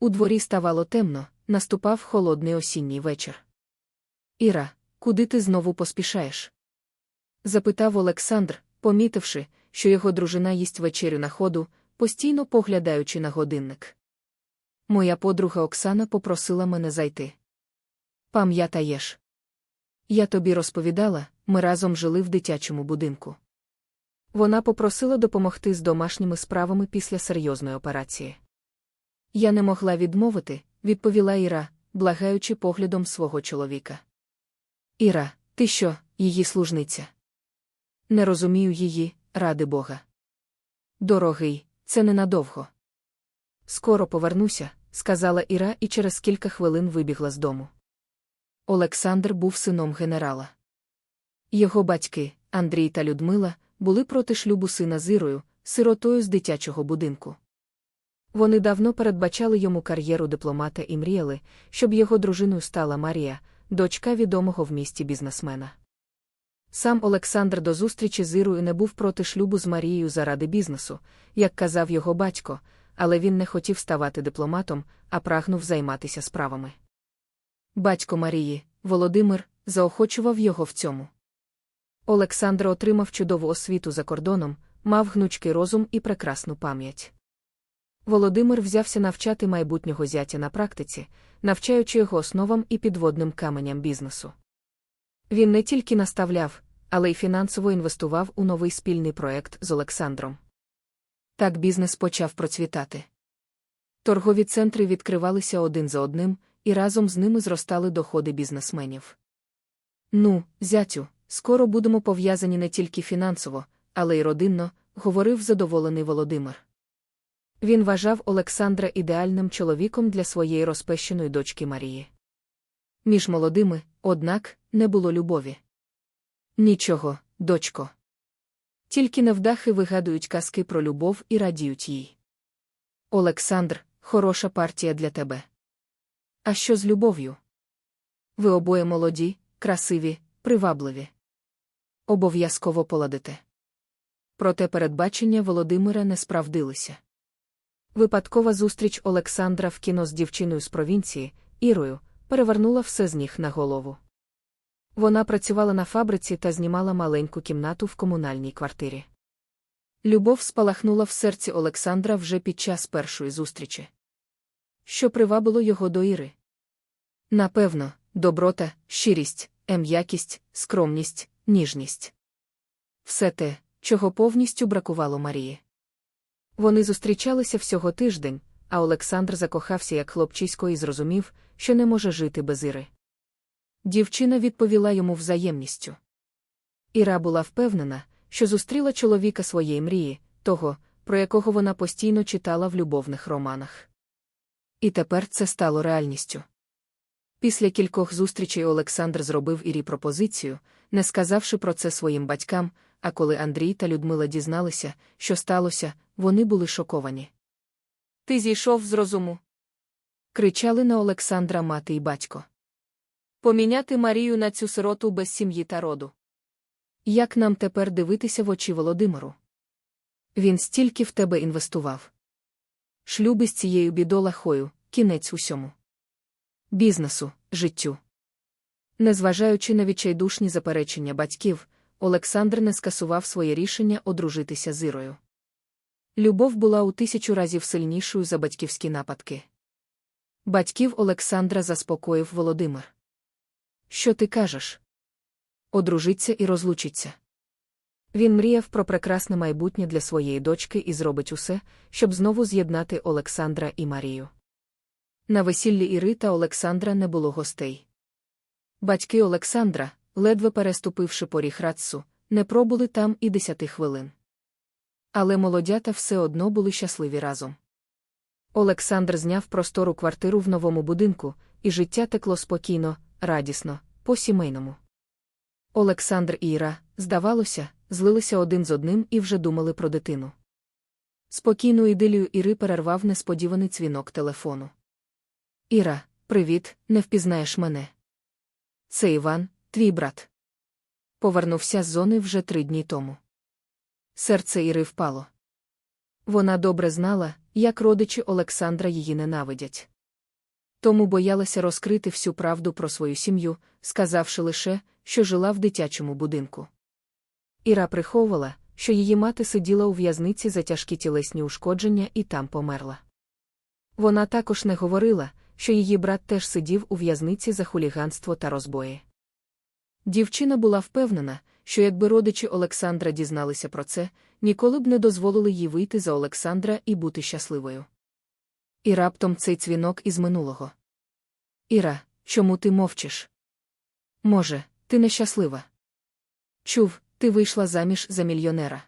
У дворі ставало темно, наступав холодний осінній вечір. Іра, куди ти знову поспішаєш? запитав Олександр, помітивши, що його дружина їсть вечерю на ходу, постійно поглядаючи на годинник. Моя подруга Оксана попросила мене зайти. Пам'ятаєш? Я тобі розповідала, ми разом жили в дитячому будинку. Вона попросила допомогти з домашніми справами після серйозної операції. Я не могла відмовити, відповіла Іра, благаючи поглядом свого чоловіка. Іра, ти що, її служниця? Не розумію її, ради Бога. Дорогий, це ненадовго. Скоро повернуся, сказала Іра і через кілька хвилин вибігла з дому. Олександр був сином генерала. Його батьки, Андрій та Людмила, були проти шлюбу сина з Ірою, сиротою з дитячого будинку. Вони давно передбачали йому кар'єру дипломата і мріяли, щоб його дружиною стала Марія, дочка відомого в місті бізнесмена. Сам Олександр до зустрічі з Ірою не був проти шлюбу з Марією заради бізнесу, як казав його батько, але він не хотів ставати дипломатом, а прагнув займатися справами. Батько Марії, Володимир, заохочував його в цьому. Олександр отримав чудову освіту за кордоном, мав гнучкий розум і прекрасну пам'ять. Володимир взявся навчати майбутнього зятя на практиці, навчаючи його основам і підводним каменям бізнесу. Він не тільки наставляв, але й фінансово інвестував у новий спільний проект з Олександром. Так бізнес почав процвітати. Торгові центри відкривалися один за одним, і разом з ними зростали доходи бізнесменів. Ну, зятю, скоро будемо пов'язані не тільки фінансово, але й родинно, говорив задоволений Володимир. Він вважав Олександра ідеальним чоловіком для своєї розпещеної дочки Марії. Між молодими, однак, не було любові. Нічого, дочко. Тільки невдахи вигадують казки про любов і радіють їй. Олександр, хороша партія для тебе. А що з любов'ю? Ви обоє молоді, красиві, привабливі. Обов'язково поладите. Проте передбачення Володимира не справдилися. Випадкова зустріч Олександра в кіно з дівчиною з провінції, Ірою, перевернула все з ніг на голову. Вона працювала на фабриці та знімала маленьку кімнату в комунальній квартирі. Любов спалахнула в серці Олександра вже під час першої зустрічі. Що привабило його до Іри? Напевно, доброта, щирість, ем'якість, скромність, ніжність. Все те, чого повністю бракувало Марії. Вони зустрічалися всього тиждень, а Олександр закохався як хлопчисько і зрозумів, що не може жити без Іри. Дівчина відповіла йому взаємністю. Іра була впевнена, що зустріла чоловіка своєї мрії, того, про якого вона постійно читала в любовних романах. І тепер це стало реальністю. Після кількох зустрічей Олександр зробив Ірі пропозицію, не сказавши про це своїм батькам, а коли Андрій та Людмила дізналися, що сталося, вони були шоковані. Ти зійшов з розуму. кричали на Олександра мати і батько. Поміняти Марію на цю сироту без сім'ї та роду. Як нам тепер дивитися в очі Володимиру? Він стільки в тебе інвестував. Шлюби з цією бідолахою, кінець усьому. Бізнесу, життю. Незважаючи на відчайдушні заперечення батьків, Олександр не скасував своє рішення одружитися з Ірою. Любов була у тисячу разів сильнішою за батьківські нападки. Батьків Олександра заспокоїв Володимир. Що ти кажеш? Одружиться і розлучиться. Він мріяв про прекрасне майбутнє для своєї дочки і зробить усе, щоб знову з'єднати Олександра і Марію. На весіллі Іри та Олександра не було гостей. Батьки Олександра, ледве переступивши поріг Рацу, не пробули там і десяти хвилин. Але молодята все одно були щасливі разом. Олександр зняв простору квартиру в новому будинку, і життя текло спокійно, радісно, по-сімейному. Олександр і Іра, здавалося, злилися один з одним і вже думали про дитину. Спокійну ідилію Іри перервав несподіваний дзвінок телефону. Іра, привіт, не впізнаєш мене. Це Іван, твій брат. Повернувся з зони вже три дні тому. Серце Іри впало. Вона добре знала, як родичі Олександра її ненавидять. Тому боялася розкрити всю правду про свою сім'ю, сказавши лише, що жила в дитячому будинку. Іра приховувала, що її мати сиділа у в'язниці за тяжкі тілесні ушкодження і там померла. Вона також не говорила, що її брат теж сидів у в'язниці за хуліганство та розбої. Дівчина була впевнена, що якби родичі Олександра дізналися про це, ніколи б не дозволили їй вийти за Олександра і бути щасливою. І раптом цей дзвінок із минулого. Іра, чому ти мовчиш? Може, ти нещаслива? Чув, ти вийшла заміж за мільйонера.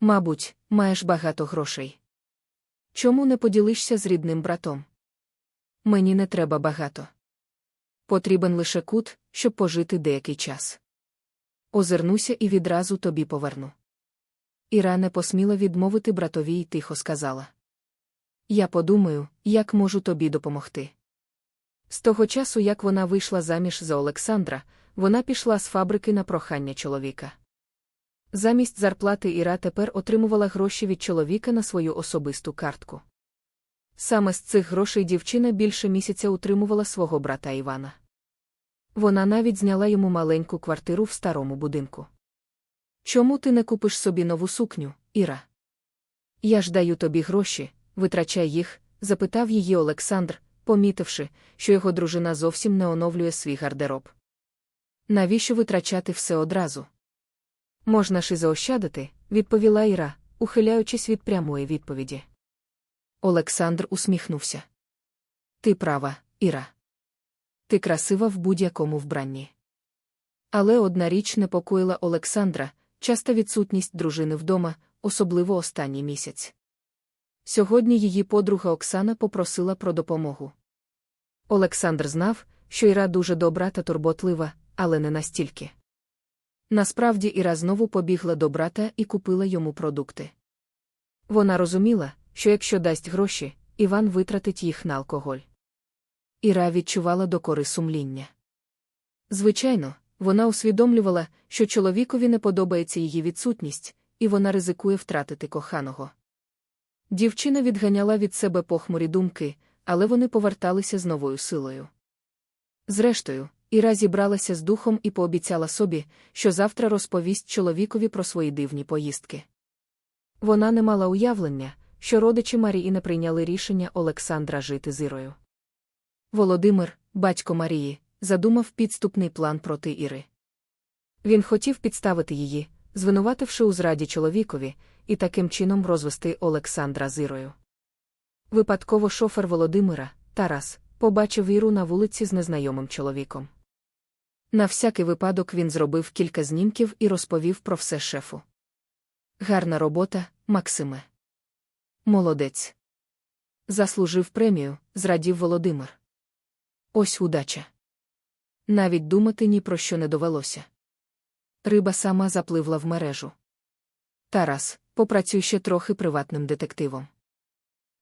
Мабуть, маєш багато грошей. Чому не поділишся з рідним братом? Мені не треба багато. Потрібен лише кут, щоб пожити деякий час. Озирнуся і відразу тобі поверну. Іра не посміла відмовити братові і тихо сказала. Я подумаю, як можу тобі допомогти. З того часу, як вона вийшла заміж за Олександра, вона пішла з фабрики на прохання чоловіка. Замість зарплати Іра тепер отримувала гроші від чоловіка на свою особисту картку. Саме з цих грошей дівчина більше місяця утримувала свого брата Івана. Вона навіть зняла йому маленьку квартиру в старому будинку. Чому ти не купиш собі нову сукню, Іра? Я ж даю тобі гроші, витрачай їх, запитав її Олександр, помітивши, що його дружина зовсім не оновлює свій гардероб. Навіщо витрачати все одразу? Можна ж і заощадити, відповіла Іра, ухиляючись від прямої відповіді. Олександр усміхнувся. Ти права, Іра. Ти красива в будь-якому вбранні. Але одна річ непокоїла Олександра часта відсутність дружини вдома, особливо останній місяць. Сьогодні її подруга Оксана попросила про допомогу. Олександр знав, що Іра дуже добра та турботлива, але не настільки. Насправді Іра знову побігла до брата і купила йому продукти. Вона розуміла, що якщо дасть гроші, Іван витратить їх на алкоголь. Іра відчувала докори сумління. Звичайно, вона усвідомлювала, що чоловікові не подобається її відсутність, і вона ризикує втратити коханого. Дівчина відганяла від себе похмурі думки, але вони поверталися з новою силою. Зрештою, Іра зібралася з духом і пообіцяла собі, що завтра розповість чоловікові про свої дивні поїздки. Вона не мала уявлення, що родичі Марії не прийняли рішення Олександра жити з Ірою. Володимир, батько Марії, задумав підступний план проти Іри. Він хотів підставити її, звинувативши у зраді чоловікові, і таким чином розвести Олександра з Ірою. Випадково шофер Володимира, Тарас, побачив Іру на вулиці з незнайомим чоловіком. На всякий випадок він зробив кілька знімків і розповів про все шефу. Гарна робота, Максиме. Молодець. Заслужив премію, зрадів Володимир. Ось удача. Навіть думати ні про що не довелося. Риба сама запливла в мережу. Тарас, попрацюй ще трохи приватним детективом.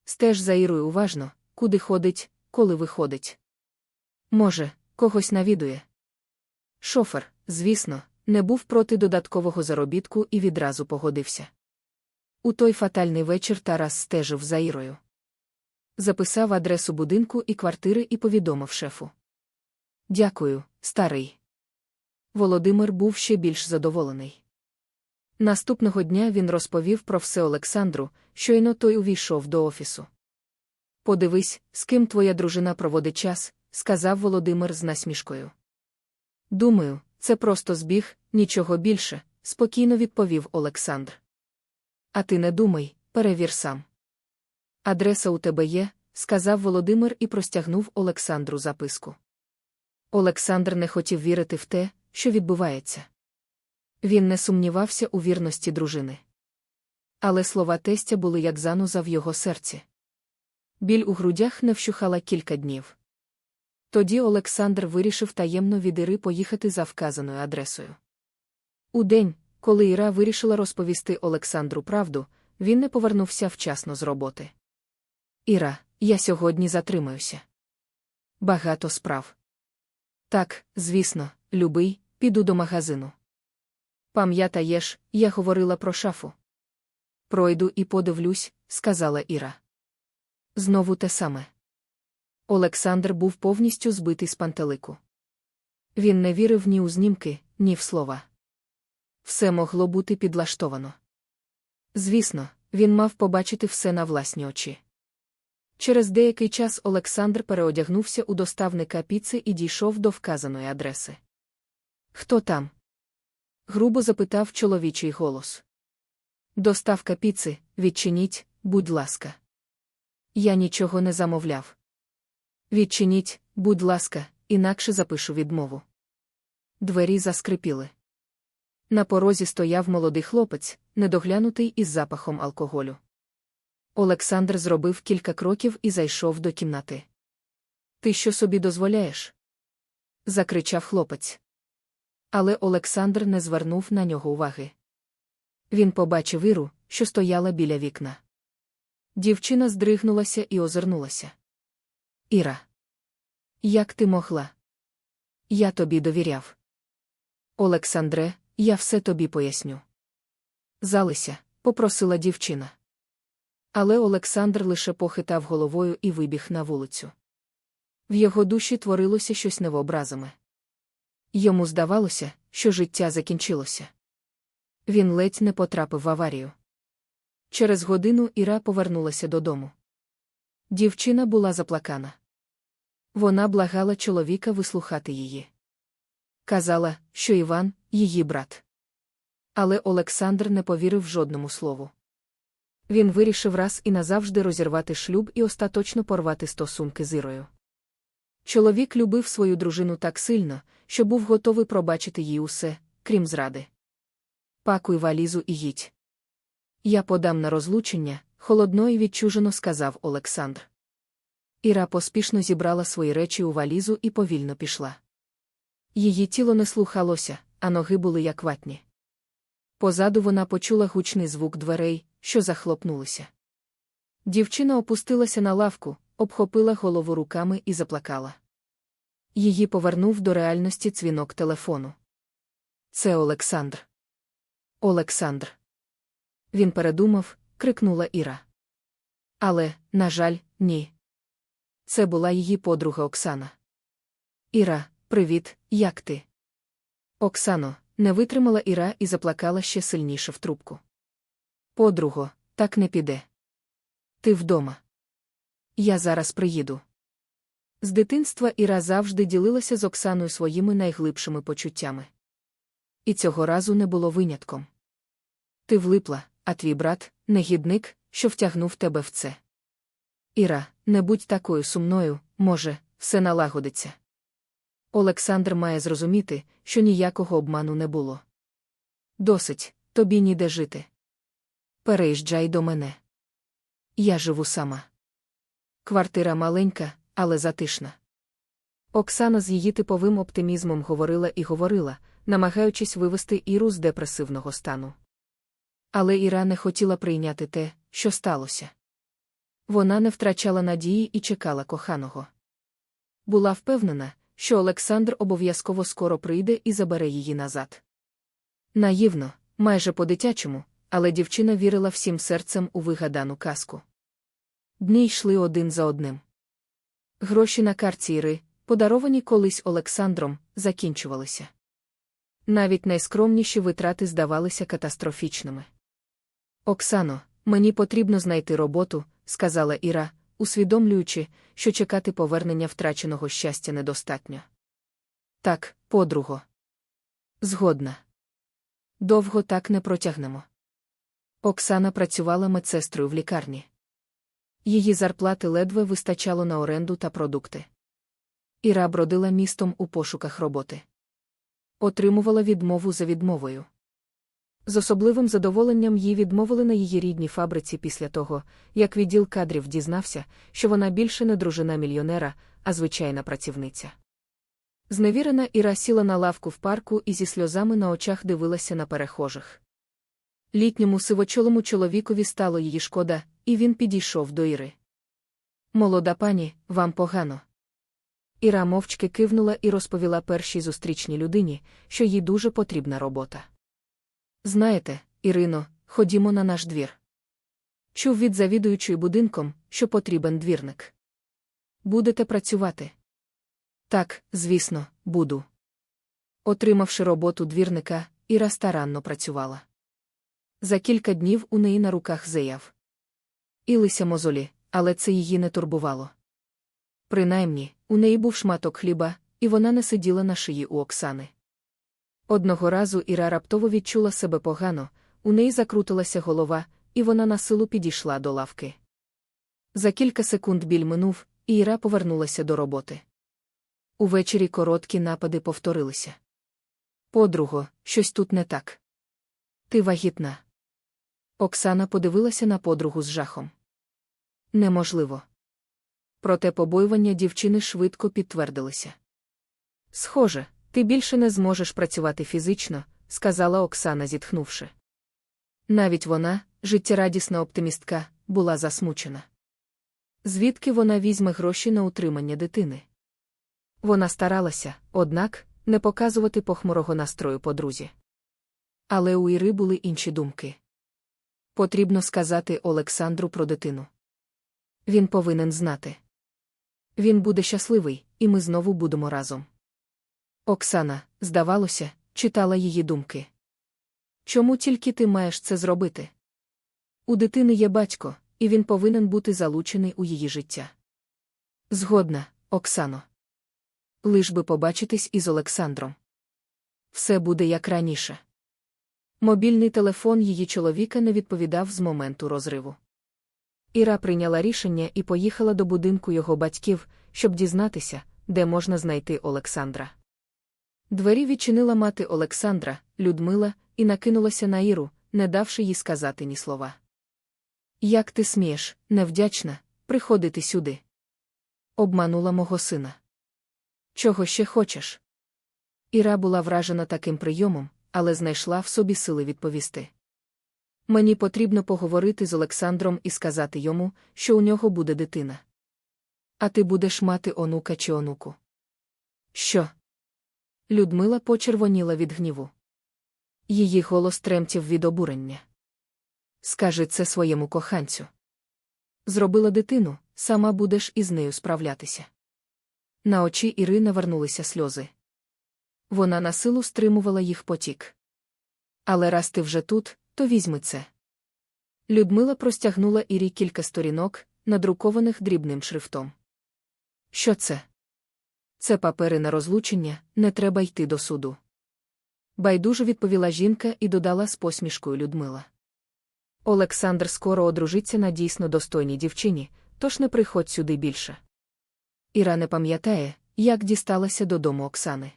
Стеж за Ірою уважно, куди ходить, коли виходить. Може, когось навідує. Шофер, звісно, не був проти додаткового заробітку і відразу погодився. У той фатальний вечір Тарас стежив за Ірою. Записав адресу будинку і квартири і повідомив шефу. Дякую, старий. Володимир був ще більш задоволений. Наступного дня він розповів про все Олександру, щойно той увійшов до офісу. Подивись, з ким твоя дружина проводить час, сказав Володимир з насмішкою. Думаю, це просто збіг, нічого більше, спокійно відповів Олександр. А ти не думай, перевір сам. Адреса у тебе є, сказав Володимир і простягнув Олександру записку. Олександр не хотів вірити в те, що відбувається. Він не сумнівався у вірності дружини. Але слова тестя були як зануза в його серці. Біль у грудях не вщухала кілька днів. Тоді Олександр вирішив таємно від Іри поїхати за вказаною адресою. У день, коли Іра вирішила розповісти Олександру правду, він не повернувся вчасно з роботи. Іра, я сьогодні затримаюся. Багато справ. Так, звісно, любий, піду до магазину. Пам'ятаєш, я говорила про шафу. Пройду і подивлюсь, сказала Іра. Знову те саме. Олександр був повністю збитий з пантелику. Він не вірив ні у знімки, ні в слова. Все могло бути підлаштовано. Звісно, він мав побачити все на власні очі. Через деякий час Олександр переодягнувся у доставника піци і дійшов до вказаної адреси. Хто там? грубо запитав чоловічий голос. Доставка піци, відчиніть, будь ласка. Я нічого не замовляв. Відчиніть, будь ласка, інакше запишу відмову. Двері заскрипіли. На порозі стояв молодий хлопець, недоглянутий із запахом алкоголю. Олександр зробив кілька кроків і зайшов до кімнати. Ти що собі дозволяєш? закричав хлопець. Але Олександр не звернув на нього уваги. Він побачив Іру, що стояла біля вікна. Дівчина здригнулася і озирнулася. Іра. Як ти могла? Я тобі довіряв. Олександре, я все тобі поясню. Залися, попросила дівчина. Але Олександр лише похитав головою і вибіг на вулицю. В його душі творилося щось невообразиме. Йому здавалося, що життя закінчилося. Він ледь не потрапив в аварію. Через годину Іра повернулася додому. Дівчина була заплакана. Вона благала чоловіка вислухати її. Казала, що Іван її брат. Але Олександр не повірив жодному слову. Він вирішив раз і назавжди розірвати шлюб і остаточно порвати стосунки з Ірою. Чоловік любив свою дружину так сильно, що був готовий пробачити їй усе, крім зради. Пакуй валізу і їдь. Я подам на розлучення, холодно і відчужено сказав Олександр. Іра поспішно зібрала свої речі у валізу і повільно пішла. Її тіло не слухалося, а ноги були як ватні. Позаду вона почула гучний звук дверей, що захлопнулися. Дівчина опустилася на лавку, обхопила голову руками і заплакала. Її повернув до реальності дзвінок телефону. Це Олександр. Олександр. Він передумав, крикнула Іра. Але, на жаль, ні. Це була її подруга Оксана. Іра, привіт, як ти? Оксано, не витримала Іра і заплакала ще сильніше в трубку. Подруго, так не піде. Ти вдома. Я зараз приїду. З дитинства Іра завжди ділилася з Оксаною своїми найглибшими почуттями. І цього разу не було винятком. Ти влипла, а твій брат негідник, що втягнув тебе в це. Іра, не будь такою сумною, може, все налагодиться. Олександр має зрозуміти, що ніякого обману не було. Досить, тобі ніде жити. Переїжджай до мене. Я живу сама. Квартира маленька, але затишна. Оксана з її типовим оптимізмом говорила і говорила, намагаючись вивести Іру з депресивного стану. Але Іра не хотіла прийняти те, що сталося. Вона не втрачала надії і чекала коханого. Була впевнена, що Олександр обов'язково скоро прийде і забере її назад. Наївно, майже по-дитячому, але дівчина вірила всім серцем у вигадану казку. Дні йшли один за одним. Гроші на карті Іри, подаровані колись Олександром, закінчувалися. Навіть найскромніші витрати здавалися катастрофічними. Оксано, мені потрібно знайти роботу, сказала Іра, усвідомлюючи, що чекати повернення втраченого щастя недостатньо. Так, подруго. Згодна. Довго так не протягнемо. Оксана працювала медсестрою в лікарні. Її зарплати ледве вистачало на оренду та продукти. Іра бродила містом у пошуках роботи. Отримувала відмову за відмовою. З особливим задоволенням їй відмовили на її рідній фабриці після того, як відділ кадрів дізнався, що вона більше не дружина мільйонера, а звичайна працівниця. Зневірена Іра сіла на лавку в парку і зі сльозами на очах дивилася на перехожих. Літньому сивочолому чоловікові стало її шкода, і він підійшов до Іри. Молода пані, вам погано. Іра мовчки кивнула і розповіла першій зустрічній людині, що їй дуже потрібна робота. Знаєте, Ірино, ходімо на наш двір. Чув від завідуючої будинком, що потрібен двірник. Будете працювати? Так, звісно, буду. Отримавши роботу двірника, Іра старанно працювала. За кілька днів у неї на руках заяв. Ілися мозолі, але це її не турбувало. Принаймні, у неї був шматок хліба, і вона не сиділа на шиї у Оксани. Одного разу Іра раптово відчула себе погано, у неї закрутилася голова, і вона на силу підійшла до лавки. За кілька секунд біль минув, і Іра повернулася до роботи. Увечері короткі напади повторилися. Подруго, щось тут не так. Ти вагітна. Оксана подивилася на подругу з жахом. Неможливо. Проте побоювання дівчини швидко підтвердилися. Схоже, ти більше не зможеш працювати фізично, сказала Оксана, зітхнувши. Навіть вона, життєрадісна оптимістка, була засмучена. Звідки вона візьме гроші на утримання дитини? Вона старалася, однак, не показувати похмурого настрою подрузі. Але у Іри були інші думки. Потрібно сказати Олександру про дитину. Він повинен знати. Він буде щасливий, і ми знову будемо разом. Оксана, здавалося, читала її думки. Чому тільки ти маєш це зробити? У дитини є батько, і він повинен бути залучений у її життя. Згодна, Оксано. Лиш би побачитись із Олександром. Все буде як раніше. Мобільний телефон її чоловіка не відповідав з моменту розриву. Іра прийняла рішення і поїхала до будинку його батьків, щоб дізнатися, де можна знайти Олександра. Двері відчинила мати Олександра, Людмила, і накинулася на Іру, не давши їй сказати ні слова. Як ти смієш, невдячна, приходити сюди? Обманула мого сина. Чого ще хочеш? Іра була вражена таким прийомом, але знайшла в собі сили відповісти. Мені потрібно поговорити з Олександром і сказати йому, що у нього буде дитина. А ти будеш мати онука чи онуку. Що? Людмила почервоніла від гніву. Її голос тремтів від обурення. Скажи це своєму коханцю. Зробила дитину, сама будеш із нею справлятися. На очі Ірини вернулися сльози. Вона на силу стримувала їх потік. Але раз ти вже тут, то візьми це. Людмила простягнула Ірі кілька сторінок, надрукованих дрібним шрифтом. Що це? Це папери на розлучення, не треба йти до суду. Байдуже відповіла жінка і додала з посмішкою Людмила. Олександр скоро одружиться на дійсно достойній дівчині, тож не приходь сюди більше. Іра не пам'ятає, як дісталася додому Оксани.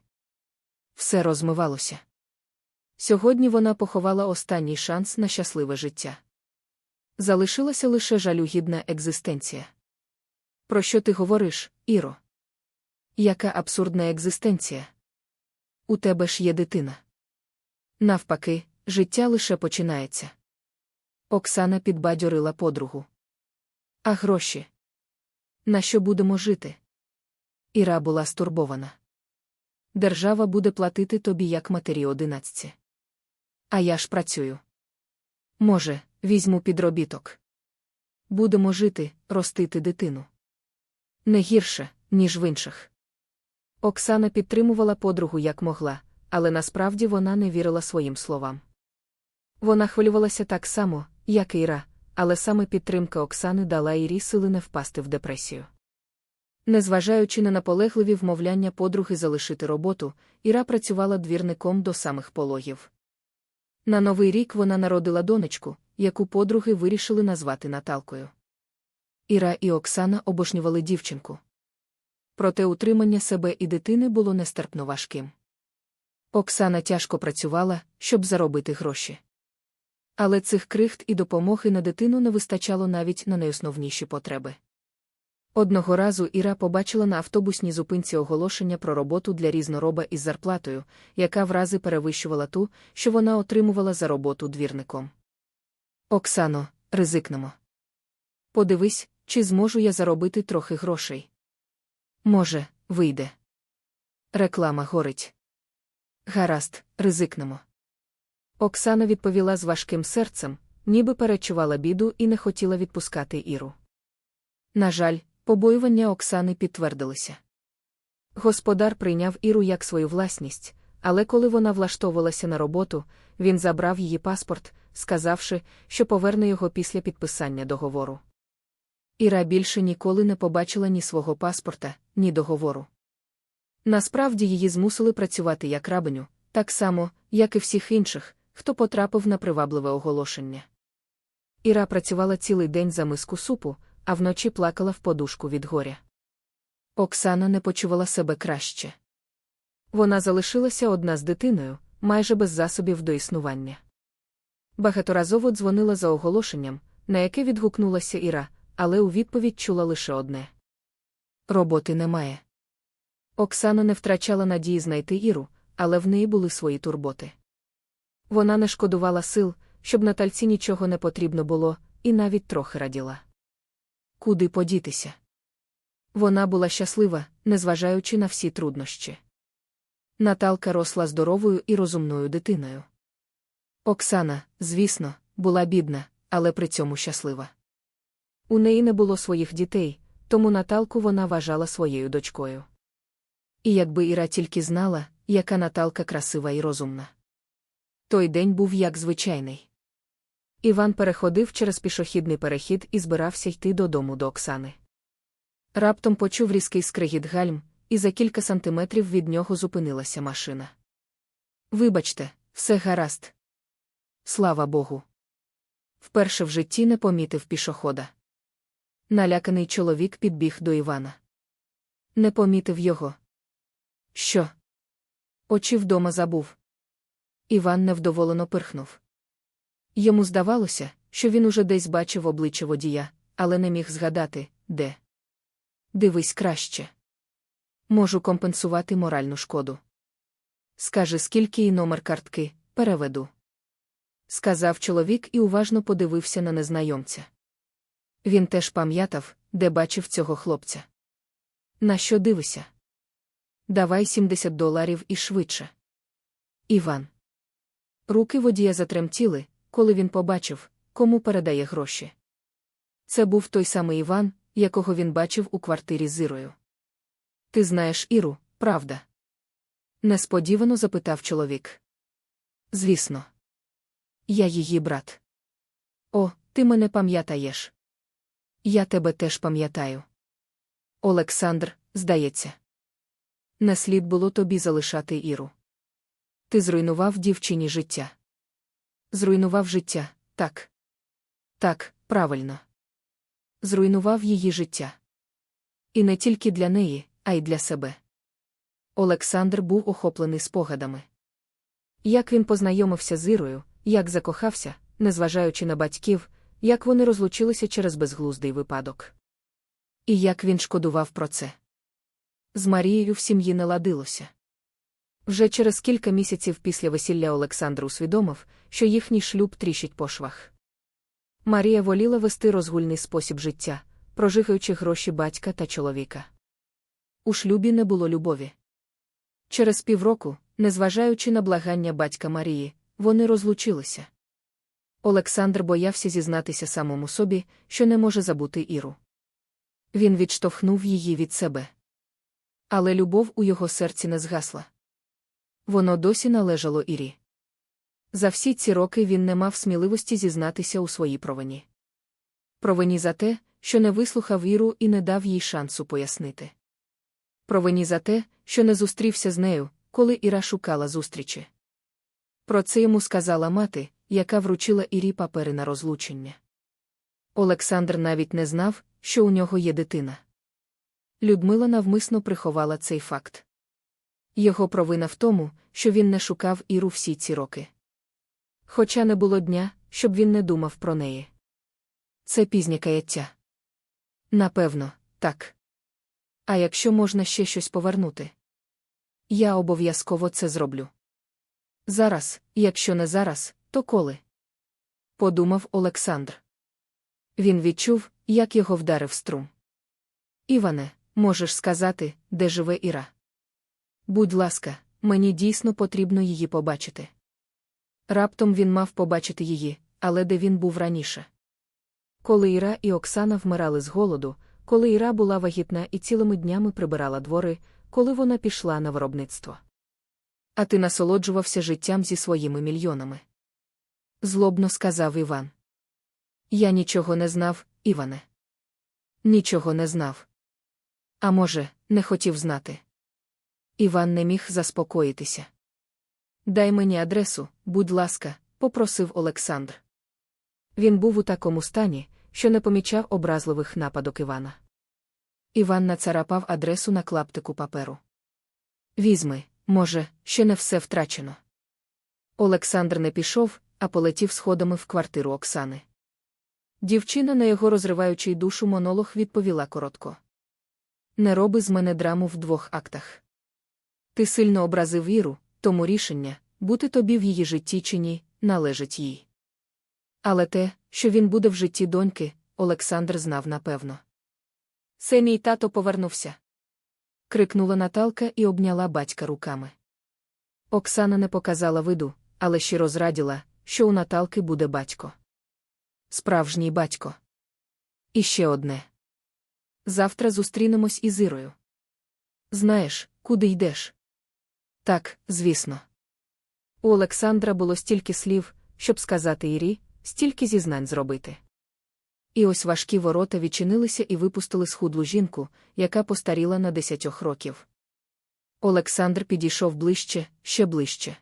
Все розмивалося. Сьогодні вона поховала останній шанс на щасливе життя. Залишилася лише жалюгідна екзистенція. Про що ти говориш, Іро? Яка абсурдна екзистенція? У тебе ж є дитина. Навпаки, життя лише починається. Оксана підбадьорила подругу. А гроші? На що будемо жити? Іра була стурбована. Держава буде платити тобі як матері одинадцці. А я ж працюю. Може, візьму підробіток. Будемо жити, ростити дитину. Не гірше, ніж в інших. Оксана підтримувала подругу як могла, але насправді вона не вірила своїм словам. Вона хвилювалася так само, як Іра, але саме підтримка Оксани дала Ірі сили не впасти в депресію. Незважаючи на наполегливі вмовляння подруги залишити роботу, Іра працювала двірником до самих пологів. На новий рік вона народила донечку, яку подруги вирішили назвати Наталкою. Іра і Оксана обожнювали дівчинку. Проте утримання себе і дитини було нестерпно важким. Оксана тяжко працювала, щоб заробити гроші. Але цих крихт і допомоги на дитину не вистачало навіть на найосновніші потреби. Одного разу Іра побачила на автобусній зупинці оголошення про роботу для різнороба із зарплатою, яка врази перевищувала ту, що вона отримувала за роботу двірником. Оксано, ризикнемо. Подивись, чи зможу я заробити трохи грошей. Може, вийде. Реклама горить. Гаразд, ризикнемо. Оксана відповіла з важким серцем, ніби перечувала біду і не хотіла відпускати Іру. На жаль, побоювання Оксани підтвердилися. Господар прийняв Іру як свою власність, але коли вона влаштовувалася на роботу, він забрав її паспорт, сказавши, що поверне його після підписання договору. Іра більше ніколи не побачила ні свого паспорта, ні договору. Насправді її змусили працювати як рабиню, так само, як і всіх інших, хто потрапив на привабливе оголошення. Іра працювала цілий день за миску супу, а вночі плакала в подушку від горя. Оксана не почувала себе краще. Вона залишилася одна з дитиною, майже без засобів до існування. Багаторазово дзвонила за оголошенням, на яке відгукнулася Іра, але у відповідь чула лише одне роботи немає. Оксана не втрачала надії знайти Іру, але в неї були свої турботи. Вона не шкодувала сил, щоб Натальці нічого не потрібно було, і навіть трохи раділа. Куди подітися? Вона була щаслива, незважаючи на всі труднощі. Наталка росла здоровою і розумною дитиною. Оксана, звісно, була бідна, але при цьому щаслива. У неї не було своїх дітей, тому Наталку вона вважала своєю дочкою. І якби Іра тільки знала, яка Наталка красива і розумна. Той день був як звичайний. Іван переходив через пішохідний перехід і збирався йти додому до Оксани. Раптом почув різкий скригіт гальм, і за кілька сантиметрів від нього зупинилася машина. Вибачте, все гаразд. Слава Богу. Вперше в житті не помітив пішохода. Наляканий чоловік підбіг до Івана. Не помітив його. Що? Очі вдома забув. Іван невдоволено пирхнув. Йому здавалося, що він уже десь бачив обличчя водія, але не міг згадати, де. Дивись краще. Можу компенсувати моральну шкоду. Скажи, скільки і номер картки, переведу. Сказав чоловік і уважно подивився на незнайомця. Він теж пам'ятав, де бачив цього хлопця. На що дивися? Давай 70 доларів і швидше. Іван. Руки водія затремтіли, коли він побачив, кому передає гроші. Це був той самий Іван, якого він бачив у квартирі з Ірою. Ти знаєш Іру, правда? Несподівано запитав чоловік. Звісно. Я її брат. О, ти мене пам'ятаєш. Я тебе теж пам'ятаю. Олександр, здається. Не слід було тобі залишати Іру. Ти зруйнував дівчині життя. Зруйнував життя, так. Так, правильно. Зруйнував її життя. І не тільки для неї, а й для себе. Олександр був охоплений спогадами. Як він познайомився з Ірою, як закохався, незважаючи на батьків, як вони розлучилися через безглуздий випадок. І як він шкодував про це. З Марією в сім'ї не ладилося. Вже через кілька місяців після весілля Олександр усвідомив, що їхній шлюб тріщить по швах. Марія воліла вести розгульний спосіб життя, прожигаючи гроші батька та чоловіка. У шлюбі не було любові. Через півроку, незважаючи на благання батька Марії, вони розлучилися. Олександр боявся зізнатися самому собі, що не може забути Іру. Він відштовхнув її від себе. Але любов у його серці не згасла. Воно досі належало Ірі. За всі ці роки він не мав сміливості зізнатися у своїй провині. Провині за те, що не вислухав Іру і не дав їй шансу пояснити. Провині за те, що не зустрівся з нею, коли Іра шукала зустрічі. Про це йому сказала мати, яка вручила Ірі папери на розлучення. Олександр навіть не знав, що у нього є дитина. Людмила навмисно приховала цей факт. Його провина в тому, що він не шукав Іру всі ці роки. Хоча не було дня, щоб він не думав про неї. Це пізнє каяття. Напевно, так. А якщо можна ще щось повернути? Я обов'язково це зроблю. Зараз, якщо не зараз, то коли? Подумав Олександр. Він відчув, як його вдарив струм. Іване, можеш сказати, де живе Іра? Будь ласка, мені дійсно потрібно її побачити. Раптом він мав побачити її, але де він був раніше. Коли Іра і Оксана вмирали з голоду, коли Іра була вагітна і цілими днями прибирала двори, коли вона пішла на виробництво. А ти насолоджувався життям зі своїми мільйонами. Злобно сказав Іван. Я нічого не знав, Іване. Нічого не знав. А може, не хотів знати. Іван не міг заспокоїтися. Дай мені адресу, будь ласка, попросив Олександр. Він був у такому стані, що не помічав образливих нападок Івана. Іван нацарапав адресу на клаптику паперу. Візьми, може, ще не все втрачено. Олександр не пішов, а полетів сходами в квартиру Оксани. Дівчина на його розриваючий душу монолог відповіла коротко. Не роби з мене драму в двох актах. Ти сильно образив віру, тому рішення, бути тобі в її житті чи ні, належить їй. Але те, що він буде в житті доньки, Олександр знав напевно. Це мій тато повернувся. крикнула Наталка і обняла батька руками. Оксана не показала виду, але щиро зраділа, що у Наталки буде батько. Справжній батько. І ще одне. Завтра зустрінемось із Ірою. Знаєш, куди йдеш? Так, звісно. У Олександра було стільки слів, щоб сказати Ірі, стільки зізнань зробити. І ось важкі ворота відчинилися і випустили схудлу жінку, яка постаріла на десятьох років. Олександр підійшов ближче, ще ближче.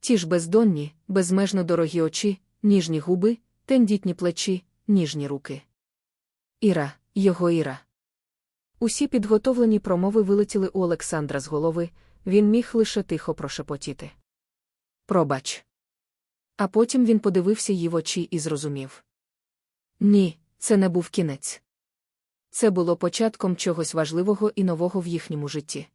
Ті ж бездонні, безмежно дорогі очі, ніжні губи, тендітні плечі, ніжні руки. Іра, його Іра. Усі підготовлені промови вилетіли у Олександра з голови, він міг лише тихо прошепотіти. Пробач. А потім він подивився їй в очі і зрозумів. Ні, це не був кінець. Це було початком чогось важливого і нового в їхньому житті.